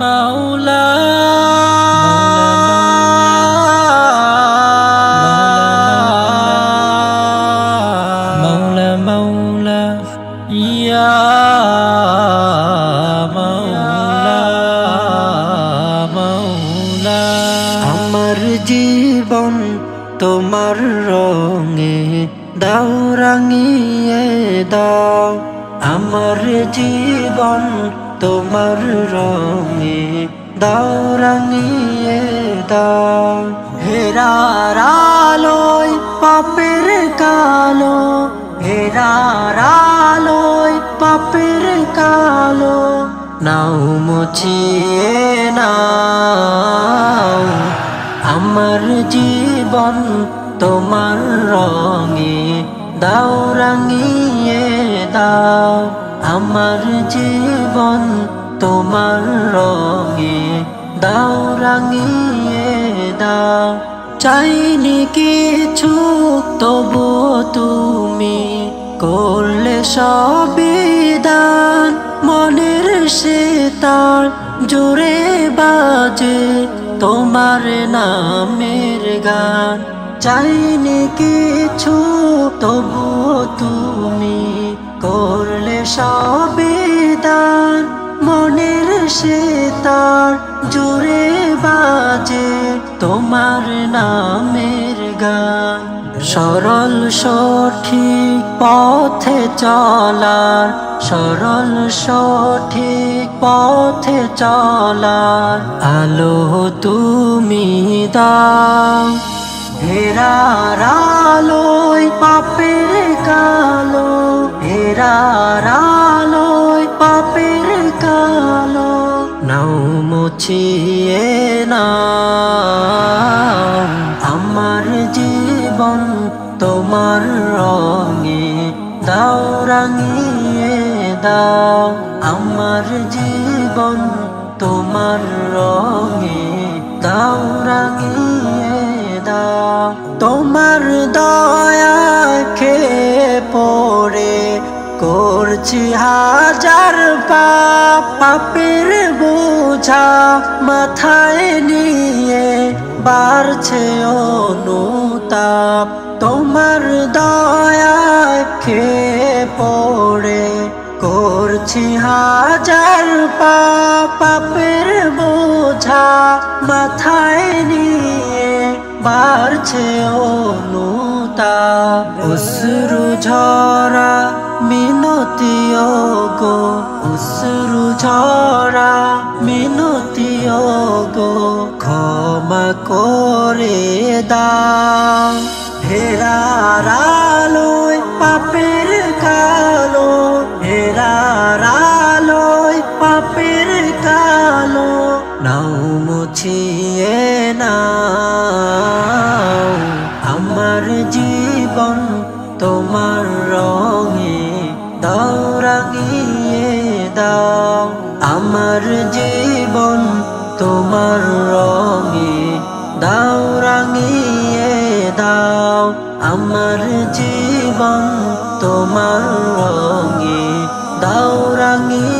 মাওলা। মাওলা মাওলা, ইয়া মাওলা মাওলা। আমার জীবন তোমার রঙে দাও, রাঙিয়ে দাও। আমার জীবন তোমার রঙে দাও রাঙিয়ে দাও। হেরার আলোয় পাপের কালো, হেরার আলোয় পাপের কালো। নাও মুছিয়ে নাও, আমার জীবন তোমার রঙে দাও রাঙিয়ে দাও। আমার জীবন তোমার রঙে দাও, রাঙিয়ে দাও। চাইনি কিছু, তবু তুমি করলে সবিদান মনের সে তার জোরে বাজে তোমার নামের গান। চাইনি কিছু, তবু তুমি সে তার জোরে বাজে তোমার নামের গান। সরল সঠিক পথে চলার, সরল সঠিক পথে চলার। আলো তুমি দাও, হেরার আলোয় পাপের কালো, হেরার নাও মুছিয়ে নাও। আমার জীবন তোমার রঙে দাও, রাঙিয়ে দাও। আমার জীবন তোমার রঙে দাও, রাঙিয়ে দাও। তোমার দয়া খেয়ে পড়ে, করছি হাজার পাপ পাপের বোঝা মাথায় নিয়ে বাড়ছে অনুতাপ। তোমার দয়ায় খেয়ে পড়ে? করছি হাজার পাপ, পাপের বোঝা মাথায় নিয়ে বাড়ছে অনুতাপ। অশ্রু ঝরা মিনতি গো অশ্রু ঝরা মিনতি গো ক্ষমা করে দাও। হেরার পাপের কালো, হেরার পাপের কালো, নাও মুছিয়ে নাও। আমার জীবন তোমার আমার জীবন তোমার রঙে দাও রাঙিয়ে দাও। আমার জীবন তোমার রঙে দাও রাঙিয়ে